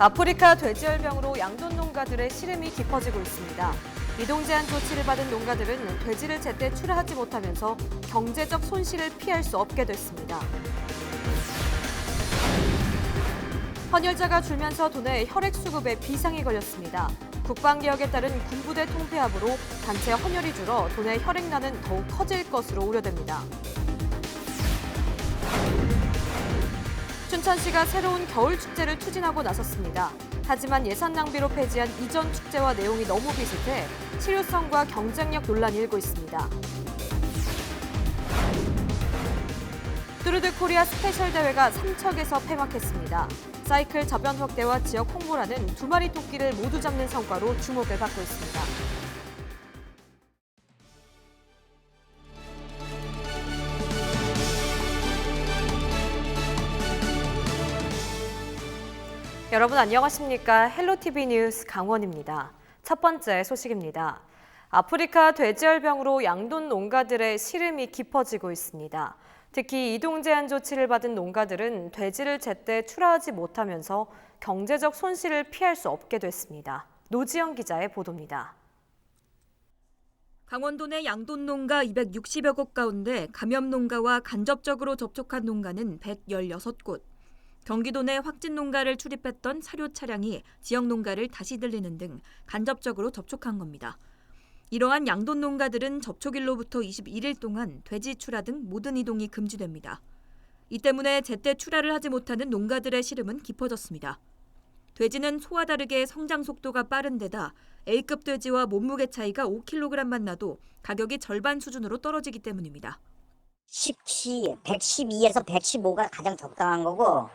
아프리카 돼지열병으로 양돈 농가들의 시름이 깊어지고 있습니다. 이동 제한 조치를 받은 농가들은 돼지를 제때 출하하지 못하면서 경제적 손실을 피할 수 없게 됐습니다. 헌혈자가 줄면서 도내 혈액 수급에 비상이 걸렸습니다. 국방개혁에 따른 군부대 통폐합으로 단체 헌혈이 줄어 도내 혈액난은 더욱 커질 것으로 우려됩니다. 춘천시가 새로운 겨울 축제를 추진하고 나섰습니다. 하지만 예산 낭비로 폐지한 이전 축제와 내용이 너무 비슷해 실효성과 경쟁력 논란이 일고 있습니다. 뚜르드 코리아 스페셜 대회가 삼척에서 폐막했습니다. 사이클 저변 확대와 지역 홍보라는 두 마리 토끼를 모두 잡는 성과로 주목을 받고 있습니다. 여러분 안녕하십니까? 헬로티비 뉴스 강원입니다. 첫 번째 소식입니다. 아프리카 돼지열병으로 양돈 농가들의 시름이 깊어지고 있습니다. 특히 이동 제한 조치를 받은 농가들은 돼지를 제때 출하하지 못하면서 경제적 손실을 피할 수 없게 됐습니다. 노지영 기자의 보도입니다. 강원도 내 양돈 농가 260여 곳 가운데 감염 농가와 간접적으로 접촉한 농가는 116곳. 경기도 내 확진 농가를 출입했던 사료 차량이 지역 농가를 다시 들리는 등 간접적으로 접촉한 겁니다. 이러한 양돈 농가들은 접촉일로부터 21일 동안 돼지 출하 등 모든 이동이 금지됩니다. 이 때문에 제때 출하를 하지 못하는 농가들의 시름은 깊어졌습니다. 돼지는 소와 다르게 성장 속도가 빠른 데다 A급 돼지와 몸무게 차이가 5kg만 나도 가격이 절반 수준으로 떨어지기 때문입니다. 17, 112에서 115가 가장 적당한 거고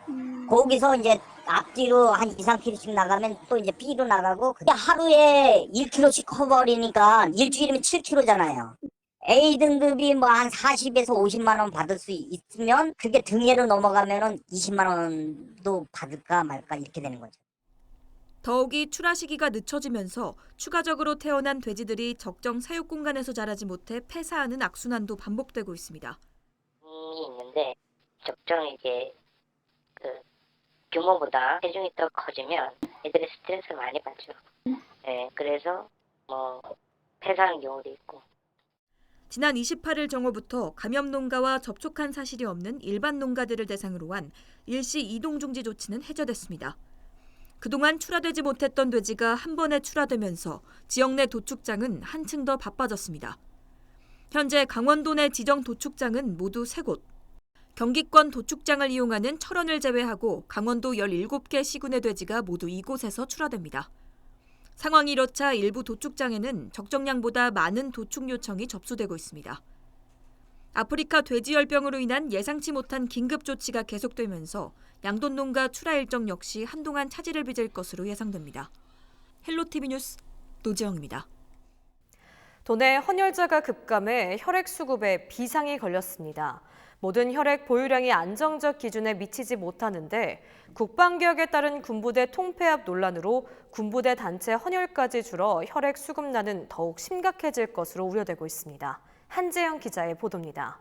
거기서 이제 앞뒤로 한 2, 3kg씩 나가면 또 이제 B로 나가고 그게 하루에 1kg씩 커버리니까 일주일이면 7kg잖아요. A 등급이 뭐 한 40에서 50만 원 받을 수 있으면 그게 등예로 넘어가면은 20만 원도 받을까 말까 이렇게 되는 거죠. 더욱이 출하 시기가 늦춰지면서 추가적으로 태어난 돼지들이 적정 사육 공간에서 자라지 못해 폐사하는 악순환도 반복되고 있습니다. 이 있는데 적정 이제 그 규모보다 체중이 더 커지면 애들이 스트레스를 많이 받죠. 네, 그래서 뭐 폐사하는 경우도 있고 지난 28일 정오부터 감염 농가와 접촉한 사실이 없는 일반 농가들을 대상으로 한 일시 이동 중지 조치는 해제됐습니다. 그동안 출하되지 못했던 돼지가 한 번에 출하되면서 지역 내 도축장은 한층 더 바빠졌습니다. 현재 강원도 내 지정 도축장은 모두 3곳. 경기권 도축장을 이용하는 철원을 제외하고 강원도 17개 시군의 돼지가 모두 이곳에서 출하됩니다. 상황이 이렇자 일부 도축장에는 적정량보다 많은 도축 요청이 접수되고 있습니다. 아프리카 돼지열병으로 인한 예상치 못한 긴급 조치가 계속되면서 양돈 농가 출하 일정 역시 한동안 차질을 빚을 것으로 예상됩니다. 헬로티비 뉴스 노지영입니다. 도내 헌혈자가 급감해 혈액 수급에 비상이 걸렸습니다. 모든 혈액 보유량이 안정적 기준에 미치지 못하는데 국방개혁에 따른 군부대 통폐합 논란으로 군부대 단체 헌혈까지 줄어 혈액 수급난은 더욱 심각해질 것으로 우려되고 있습니다. 한재영 기자의 보도입니다.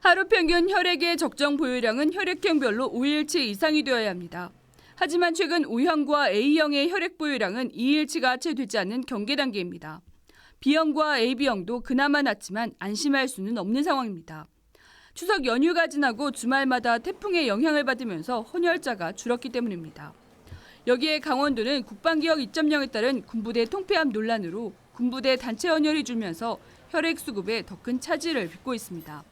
하루 평균 혈액의 적정 보유량은 혈액형별로 5일치 이상이 되어야 합니다. 하지만 최근 O형과 A형의 혈액 보유량은 2일치가 채 되지 않는 경계 단계입니다. B형과 AB형도 그나마 낫지만 안심할 수는 없는 상황입니다. 추석 연휴가 지나고 주말마다 태풍의 영향을 받으면서 헌혈자가 줄었기 때문입니다. 여기에 강원도는 국방개혁 2.0에 따른 군부대 통폐합 논란으로 군부대 단체 헌혈이 줄면서 혈액 수급에 더 큰 차질을 빚고 있습니다.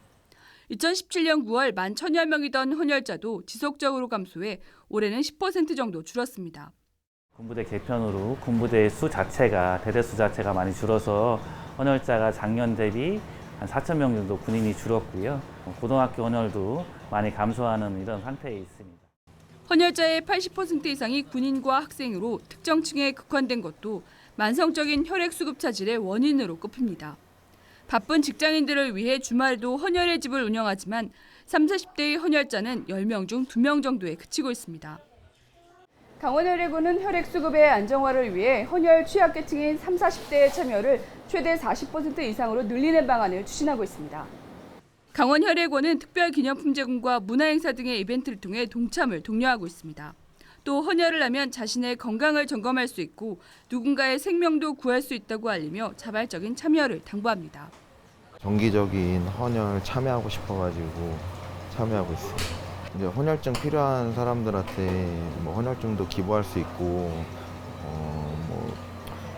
2017년 9월 만 천여 명이던 헌혈자도 지속적으로 감소해 올해는 10% 정도 줄었습니다. 군부대 개편으로 군부대 수 자체가 대대 수 자체가 많이 줄어서 헌혈자가 작년 대비 한 4천 명 정도 군인이 줄었고요. 고등학교 헌혈도 많이 감소하는 이런 상태에 있습니다. 헌혈자의 80% 이상이 군인과 학생으로 특정층에 극화된 것도 만성적인 혈액 수급 차질의 원인으로 꼽힙니다. 바쁜 직장인들을 위해 주말에도 헌혈의 집을 운영하지만 3, 40대의 헌혈자는 10명 중 2명 정도에 그치고 있습니다. 강원혈액원은 혈액 수급의 안정화를 위해 헌혈 취약계층인 3, 40대의 참여를 최대 40% 이상으로 늘리는 방안을 추진하고 있습니다. 강원혈액원은 특별 기념품 제공과 문화행사 등의 이벤트를 통해 동참을 독려하고 있습니다. 또 헌혈을 하면 자신의 건강을 점검할 수 있고 누군가의 생명도 구할 수 있다고 알리며 자발적인 참여를 당부합니다. 정기적인 헌혈 참여하고 싶어가지고 참여하고 있어요. 이제 헌혈증 필요한 사람들한테 뭐 헌혈증도 기부할 수 있고 어 뭐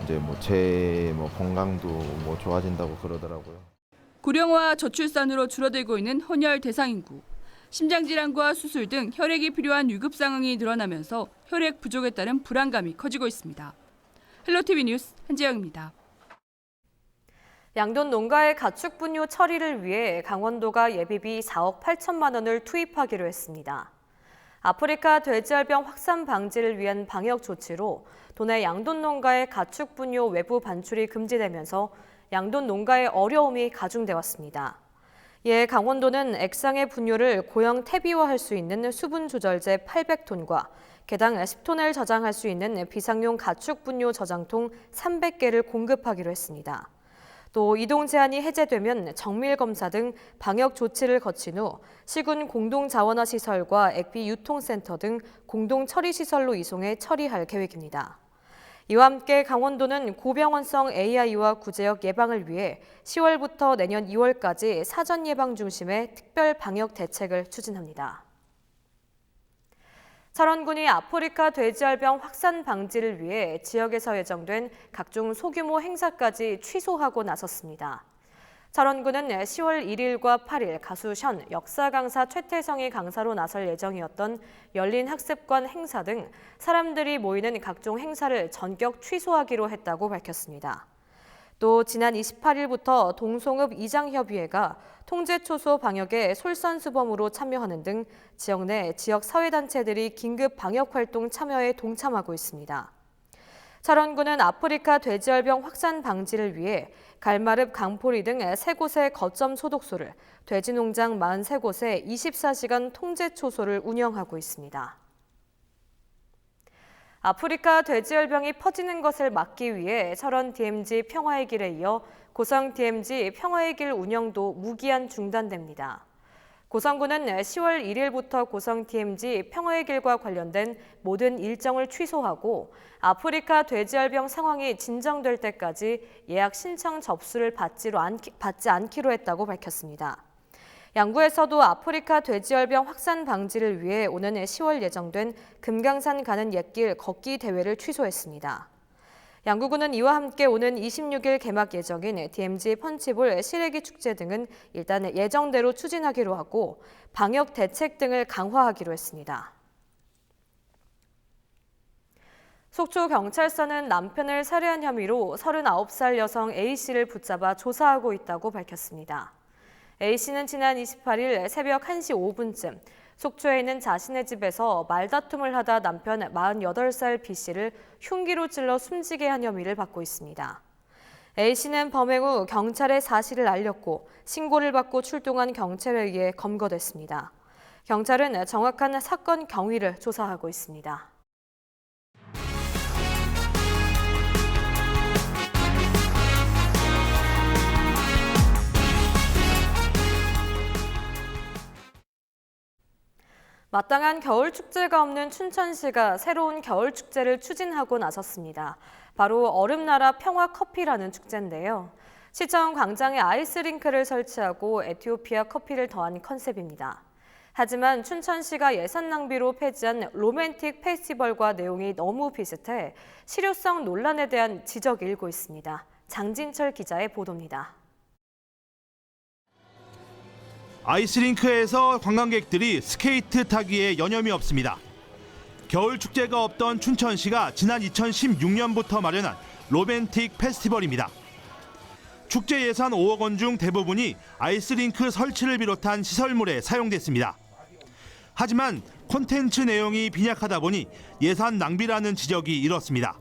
이제 뭐제뭐 건강도 뭐 좋아진다고 그러더라고요. 고령화 저출산으로 줄어들고 있는 헌혈 대상 인구. 심장질환과 수술 등 혈액이 필요한 위급 상황이 늘어나면서 혈액 부족에 따른 불안감이 커지고 있습니다. 헬로티비 뉴스 한지영입니다. 양돈 농가의 가축 분뇨 처리를 위해 강원도가 예비비 4억 8천만 원을 투입하기로 했습니다. 아프리카 돼지열병 확산 방지를 위한 방역 조치로 도내 양돈 농가의 가축 분뇨 외부 반출이 금지되면서 양돈 농가의 어려움이 가중돼 왔습니다. 이에 강원도는 액상의 분뇨를 고형 퇴비화할 수 있는 수분 조절제 800톤과 개당 10톤을 저장할 수 있는 비상용 가축 분뇨 저장통 300개를 공급하기로 했습니다. 또 이동 제한이 해제되면 정밀 검사 등 방역 조치를 거친 후 시군 공동 자원화 시설과 액비 유통센터 등 공동 처리 시설로 이송해 처리할 계획입니다. 이와 함께 강원도는 고병원성 AI와 구제역 예방을 위해 10월부터 내년 2월까지 사전 예방 중심의 특별 방역 대책을 추진합니다. 철원군이 아프리카 돼지열병 확산 방지를 위해 지역에서 예정된 각종 소규모 행사까지 취소하고 나섰습니다. 철원군은 10월 1일과 8일 가수 션, 역사 강사 최태성이 강사로 나설 예정이었던 열린 학습관 행사 등 사람들이 모이는 각종 행사를 전격 취소하기로 했다고 밝혔습니다. 또 지난 28일부터 동송읍 이장협의회가 통제초소 방역에 솔선수범으로 참여하는 등 지역 내 지역 사회단체들이 긴급 방역 활동 참여에 동참하고 있습니다. 철원군은 아프리카 돼지열병 확산 방지를 위해 갈마릅, 강포리 등 세 곳의 거점 소독소를 돼지 농장 43곳에 24시간 통제 초소를 운영하고 있습니다. 아프리카 돼지열병이 퍼지는 것을 막기 위해 철원 DMZ 평화의 길에 이어 고성 DMZ 평화의 길 운영도 무기한 중단됩니다. 고성군은 10월 1일부터 고성 DMZ 평화의 길과 관련된 모든 일정을 취소하고 아프리카 돼지열병 상황이 진정될 때까지 예약 신청 접수를 받지로 않기, 받지 않기로 했다고 밝혔습니다. 양구에서도 아프리카 돼지열병 확산 방지를 위해 오는 10월 예정된 금강산 가는 옛길 걷기 대회를 취소했습니다. 양구군은 이와 함께 오는 26일 개막 예정인 DMZ 펀치볼 시래기 축제 등은 일단 예정대로 추진하기로 하고 방역 대책 등을 강화하기로 했습니다. 속초 경찰서는 남편을 살해한 혐의로 39살 여성 A씨를 붙잡아 조사하고 있다고 밝혔습니다. A씨는 지난 28일 새벽 1시 5분쯤 속초에 있는 자신의 집에서 말다툼을 하다 남편 48살 B씨를 흉기로 찔러 숨지게 한 혐의를 받고 있습니다. A씨는 범행 후 경찰에 사실을 알렸고 신고를 받고 출동한 경찰에 의해 검거됐습니다. 경찰은 정확한 사건 경위를 조사하고 있습니다. 마땅한 겨울 축제가 없는 춘천시가 새로운 겨울 축제를 추진하고 나섰습니다. 바로 얼음나라 평화 커피라는 축제인데요. 시청 광장에 아이스링크를 설치하고 에티오피아 커피를 더한 컨셉입니다. 하지만 춘천시가 예산 낭비로 폐지한 로맨틱 페스티벌과 내용이 너무 비슷해 실효성 논란에 대한 지적이 일고 있습니다. 장진철 기자의 보도입니다. 아이스링크에서 관광객들이 스케이트 타기에 여념이 없습니다. 겨울 축제가 없던 춘천시가 지난 2016년부터 마련한 로맨틱 페스티벌입니다. 축제 예산 5억 원 중 대부분이 아이스링크 설치를 비롯한 시설물에 사용됐습니다. 하지만 콘텐츠 내용이 빈약하다 보니 예산 낭비라는 지적이 일었습니다.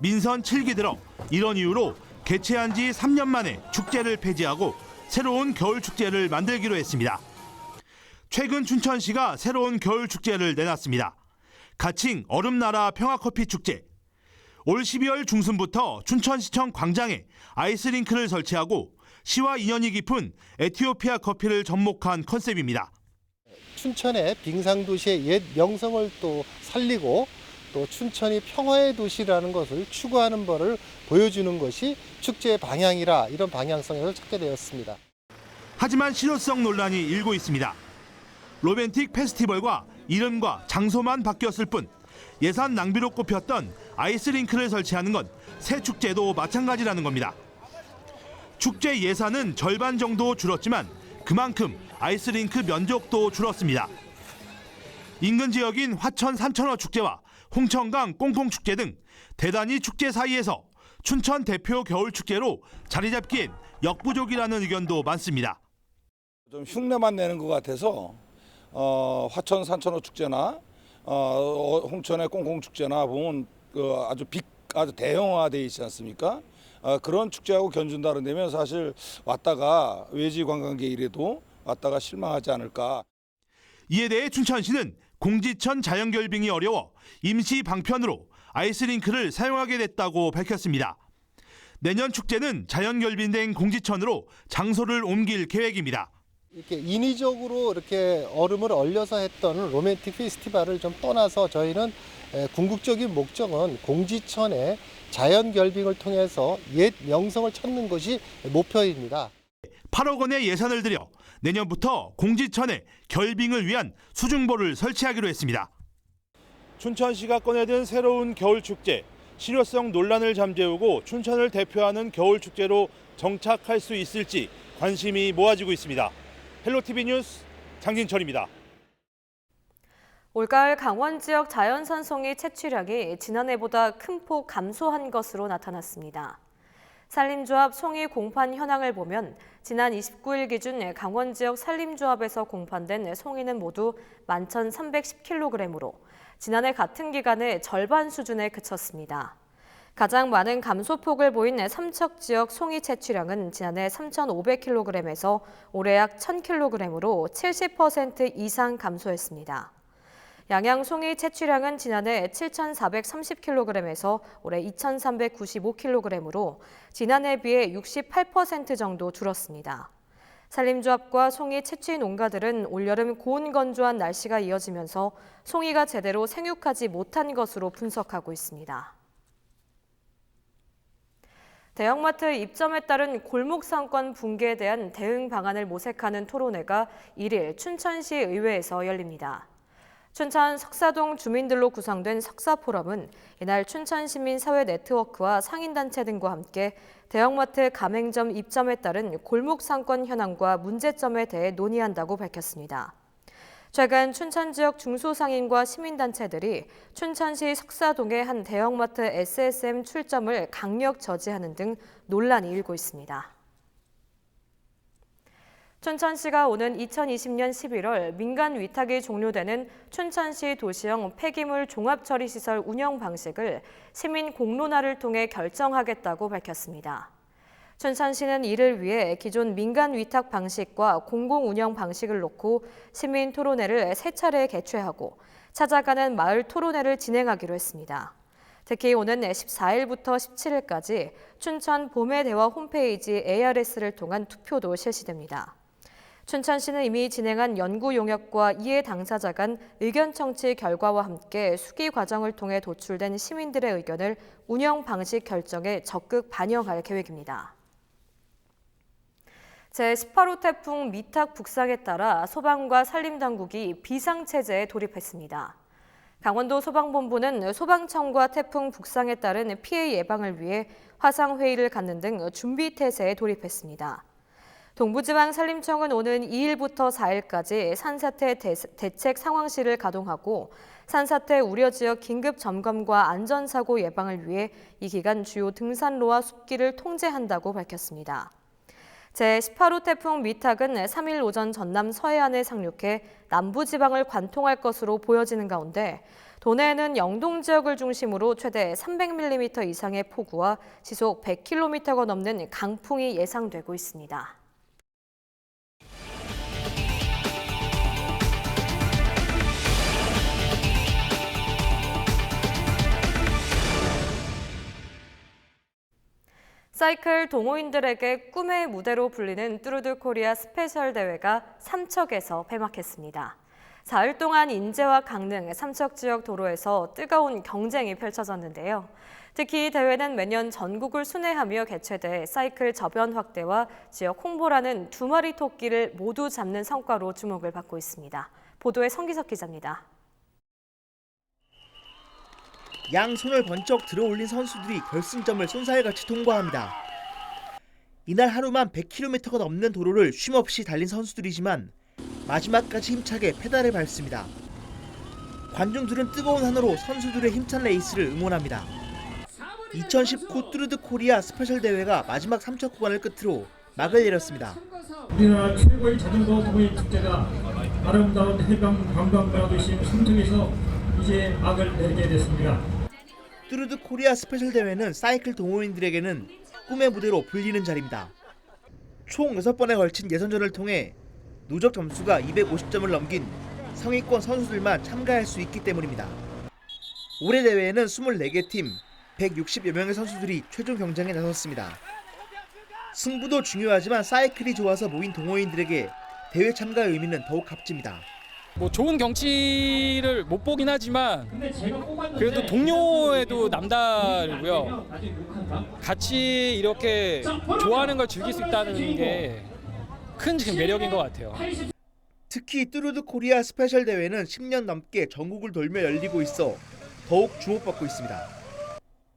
민선 7기 들어 이런 이유로 개최한 지 3년 만에 축제를 폐지하고 새로운 겨울 축제를 만들기로 했습니다. 최근 춘천시가 새로운 겨울 축제를 내놨습니다. 가칭 얼음나라 평화커피 축제. 올 12월 중순부터 춘천시청 광장에 아이스링크를 설치하고 시와 인연이 깊은 에티오피아 커피를 접목한 컨셉입니다. 춘천의 빙상도시의 옛 명성을 또 살리고 또 춘천이 평화의 도시라는 것을 추구하는 바를 보여주는 것이 축제의 방향이라 이런 방향성을 찾게 되었습니다. 하지만 실효성 논란이 일고 있습니다. 로맨틱 페스티벌과 이름과 장소만 바뀌었을 뿐 예산 낭비로 꼽혔던 아이스링크를 설치하는 건 새 축제도 마찬가지라는 겁니다. 축제 예산은 절반 정도 줄었지만 그만큼 아이스링크 면적도 줄었습니다. 인근 지역인 화천 삼천어 축제와 홍천강 꽁꽁 축제 등 대단히 축제 사이에서 춘천 대표 겨울 축제로 자리 잡기엔 역부족이라는 의견도 많습니다. 좀 흉내만 내는 것 같아서 어, 화천 산천어 축제나 어, 홍천의 꽁꽁 축제나 보면 그 아주 빅 아주 대형화돼 있지 않습니까? 어, 그런 축제하고 견준다 그러면 사실 왔다가 외지 관광객 이래도 왔다가 실망하지 않을까. 이에 대해 춘천시는 공지천 자연결빙이 어려워 임시 방편으로 아이스링크를 사용하게 됐다고 밝혔습니다. 내년 축제는 자연 결빙된 공지천으로 장소를 옮길 계획입니다. 이렇게 인위적으로 이렇게 얼음을 얼려서 했던 로맨틱 페스티벌을 좀 떠나서 저희는 에, 궁극적인 목적은 공지천의 자연 결빙을 통해서 옛 명성을 찾는 것이 목표입니다. 8억 원의 예산을 들여 내년부터 공지천에 결빙을 위한 수중보를 설치하기로 했습니다. 춘천시가 꺼내든 새로운 겨울 축제, 실효성 논란을 잠재우고 춘천을 대표하는 겨울 축제로 정착할 수 있을지 관심이 모아지고 있습니다. 헬로티비 뉴스 장진철입니다. 올가을 강원 지역 자연산송이 채취량이 지난해보다 큰 폭 감소한 것으로 나타났습니다. 산림조합 송이 공판 현황을 보면 지난 29일 기준 강원 지역 산림조합에서 공판된 송이는 모두 11,310kg으로 지난해 같은 기간의 절반 수준에 그쳤습니다. 가장 많은 감소폭을 보인 삼척 지역 송이 채취량은 지난해 3,500kg에서 올해 약 1,000kg으로 70% 이상 감소했습니다. 양양 송이 채취량은 지난해 7,430kg에서 올해 2,395kg으로 지난해에 비해 68% 정도 줄었습니다. 산림조합과 송이 채취 농가들은 올여름 고온 건조한 날씨가 이어지면서 송이가 제대로 생육하지 못한 것으로 분석하고 있습니다. 대형마트 입점에 따른 골목 상권 붕괴에 대한 대응 방안을 모색하는 토론회가 1일 춘천시 의회에서 열립니다. 춘천 석사동 주민들로 구성된 석사포럼은 이날 춘천시민사회 네트워크와 상인단체 등과 함께 대형마트 가맹점 입점에 따른 골목 상권 현황과 문제점에 대해 논의한다고 밝혔습니다. 최근 춘천 지역 중소상인과 시민단체들이 춘천시 석사동의 한 대형마트 SSM 출점을 강력 저지하는 등 논란이 일고 있습니다. 춘천시가 오는 2020년 11월 민간 위탁이 종료되는 춘천시 도시형 폐기물 종합처리시설 운영 방식을 시민 공론화를 통해 결정하겠다고 밝혔습니다. 춘천시는 이를 위해 기존 민간 위탁 방식과 공공 운영 방식을 놓고 시민 토론회를 세 차례 개최하고 찾아가는 마을 토론회를 진행하기로 했습니다. 특히 오는 14일부터 17일까지 춘천 봄의 대화 홈페이지 ARS를 통한 투표도 실시됩니다. 춘천시는 이미 진행한 연구 용역과 이해 당사자 간 의견 청취 결과와 함께 수기 과정을 통해 도출된 시민들의 의견을 운영 방식 결정에 적극 반영할 계획입니다. 제18호 태풍 미탁 북상에 따라 소방과 산림당국이 비상체제에 돌입했습니다. 강원도 소방본부는 소방청과 태풍 북상에 따른 피해 예방을 위해 화상회의를 갖는 등 준비태세에 돌입했습니다. 동부지방산림청은 오는 2일부터 4일까지 산사태 대책 상황실을 가동하고 산사태 우려 지역 긴급 점검과 안전사고 예방을 위해 이 기간 주요 등산로와 숲길을 통제한다고 밝혔습니다. 제18호 태풍 미탁은 3일 오전 전남 서해안에 상륙해 남부지방을 관통할 것으로 보여지는 가운데 도내에는 영동 지역을 중심으로 최대 300mm 이상의 폭우와 시속 100km가 넘는 강풍이 예상되고 있습니다. 사이클 동호인들에게 꿈의 무대로 불리는 뚜르드 코리아 스페셜 대회가 삼척에서 폐막했습니다. 사흘 동안 인제와 강릉, 삼척 지역 도로에서 뜨거운 경쟁이 펼쳐졌는데요. 특히 이 대회는 매년 전국을 순회하며 개최돼 사이클 저변 확대와 지역 홍보라는 두 마리 토끼를 모두 잡는 성과로 주목을 받고 있습니다. 보도에 성기석 기자입니다. 양손을 번쩍 들어올린 선수들이 결승점을 손살같이 통과합니다. 이날 하루만 100km가 넘는 도로를 쉼없이 달린 선수들이지만 마지막까지 힘차게 페달을 밟습니다. 관중들은 뜨거운 한으로 선수들의 힘찬 레이스를 응원합니다. 2019 뚜르드 코리아 스페셜 대회가 마지막 3차 구간을 끝으로 막을 내렸습니다. 우리나라 최고의 자전거 동호인 축제가 아름다운 해방 관광가 도시 삼척에서 이제 막을 내리게 됐습니다. 뚜르드 코리아 스페셜 대회는 사이클 동호인들에게는 꿈의 무대로 불리는 자리입니다. 총 6번에 걸친 예선전을 통해 누적 점수가 250점을 넘긴 상위권 선수들만 참가할 수 있기 때문입니다. 올해 대회에는 24개 팀 160여 명의 선수들이 최종 경쟁에 나섰습니다. 승부도 중요하지만 사이클이 좋아서 모인 동호인들에게 대회 참가 의미는 더욱 값집니다. 뭐 좋은 경치를 못 보긴 하지만 그래도 동료에도 남다르고요. 같이 이렇게 좋아하는 걸 즐길 수 있다는 게 큰 매력인 것 같아요. 특히 뚜르드 코리아 스페셜 대회는 10년 넘게 전국을 돌며 열리고 있어 더욱 주목받고 있습니다.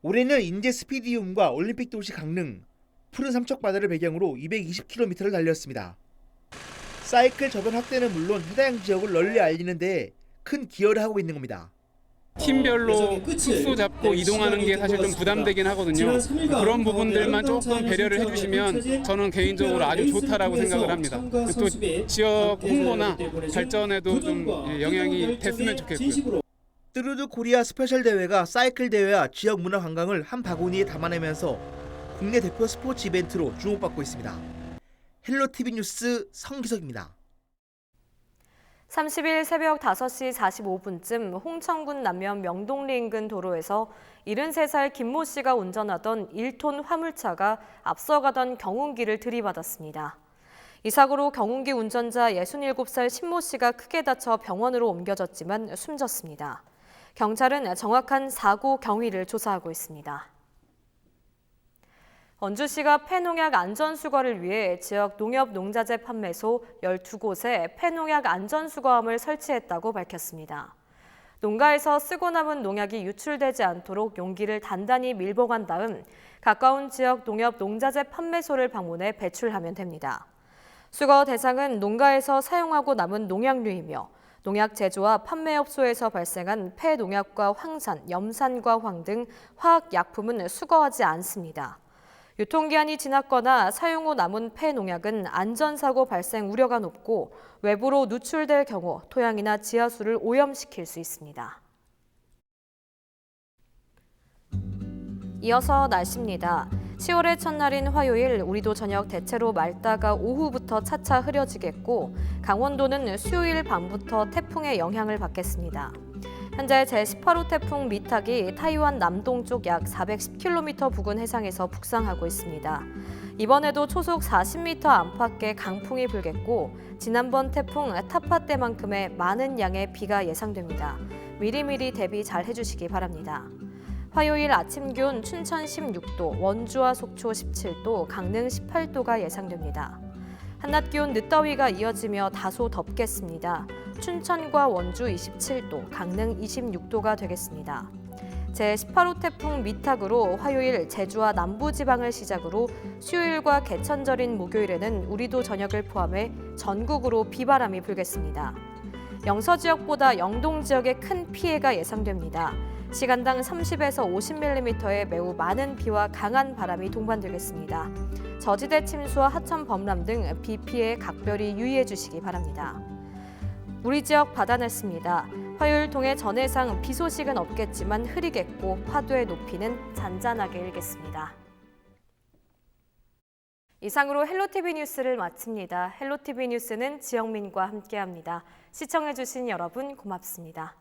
올해는 인제 스피디움과 올림픽 도시 강릉, 푸른 삼척 바다를 배경으로 220km를 달렸습니다. 사이클 저변 확대는 물론 해당 지역을 널리 알리는 데 큰 기여를 하고 있는 겁니다. 팀별로 숙소 잡고 이동하는 게 사실 좀 부담되긴 하거든요. 그런 부분들만 조금 배려를 해주시면 저는 개인적으로 아주 좋다라고 생각을 합니다. 또 지역 홍보나 발전에도 좀 영향이 됐으면 좋겠고요. 뚜르드 코리아 스페셜 대회가 사이클 대회와 지역 문화 관광을 한 바구니에 담아내면서 국내 대표 스포츠 이벤트로 주목받고 있습니다. 헬로티비 뉴스 성기석입니다. 30일 새벽 5시 45분쯤 홍천군 남면 명동리 인근 도로에서 73살 김모 씨가 운전하던 1톤 화물차가 앞서가던 경운기를 들이받았습니다. 이 사고로 경운기 운전자 67살 신모 씨가 크게 다쳐 병원으로 옮겨졌지만 숨졌습니다. 경찰은 정확한 사고 경위를 조사하고 있습니다. 원주시가 폐농약 안전 수거를 위해 지역 농협 농자재 판매소 12곳에 폐농약 안전 수거함을 설치했다고 밝혔습니다. 농가에서 쓰고 남은 농약이 유출되지 않도록 용기를 단단히 밀봉한 다음 가까운 지역 농협 농자재 판매소를 방문해 배출하면 됩니다. 수거 대상은 농가에서 사용하고 남은 농약류이며 농약 제조와 판매업소에서 발생한 폐농약과 황산, 염산과 황 등 화학약품은 수거하지 않습니다. 유통기한이 지났거나 사용 후 남은 폐농약은 안전사고 발생 우려가 높고 외부로 누출될 경우 토양이나 지하수를 오염시킬 수 있습니다. 이어서 날씨입니다. 10월의 첫날인 화요일 우리도 저녁 대체로 맑다가 오후부터 차차 흐려지겠고 강원도는 수요일 밤부터 태풍의 영향을 받겠습니다. 현재 제18호 태풍 미탁이 타이완 남동쪽 약 410km 부근 해상에서 북상하고 있습니다. 이번에도 초속 40m 안팎의 강풍이 불겠고 지난번 태풍 타파 때만큼의 많은 양의 비가 예상됩니다. 미리미리 대비 잘 해주시기 바랍니다. 화요일 아침 기온 춘천 16도, 원주와 속초 17도, 강릉 18도가 예상됩니다. 한낮 기온 늦더위가 이어지며 다소 덥겠습니다. 춘천과 원주 27도, 강릉 26도가 되겠습니다. 제18호 태풍 미탁으로 화요일 제주와 남부지방을 시작으로 수요일과 개천절인 목요일에는 우리도 저녁을 포함해 전국으로 비바람이 불겠습니다. 영서 지역보다 영동 지역에 큰 피해가 예상됩니다. 시간당 30에서 50mm의 매우 많은 비와 강한 바람이 동반되겠습니다. 저지대 침수와 하천 범람 등 비 피해 각별히 유의해 주시기 바랍니다. 우리 지역 받아냈습니다. 화요일 통해 전해상 비 소식은 없겠지만 흐리겠고 파도의 높이는 잔잔하게 일겠습니다. 이상으로 헬로티비 뉴스를 마칩니다. 헬로티비 뉴스는 지영민과 함께합니다. 시청해주신 여러분 고맙습니다.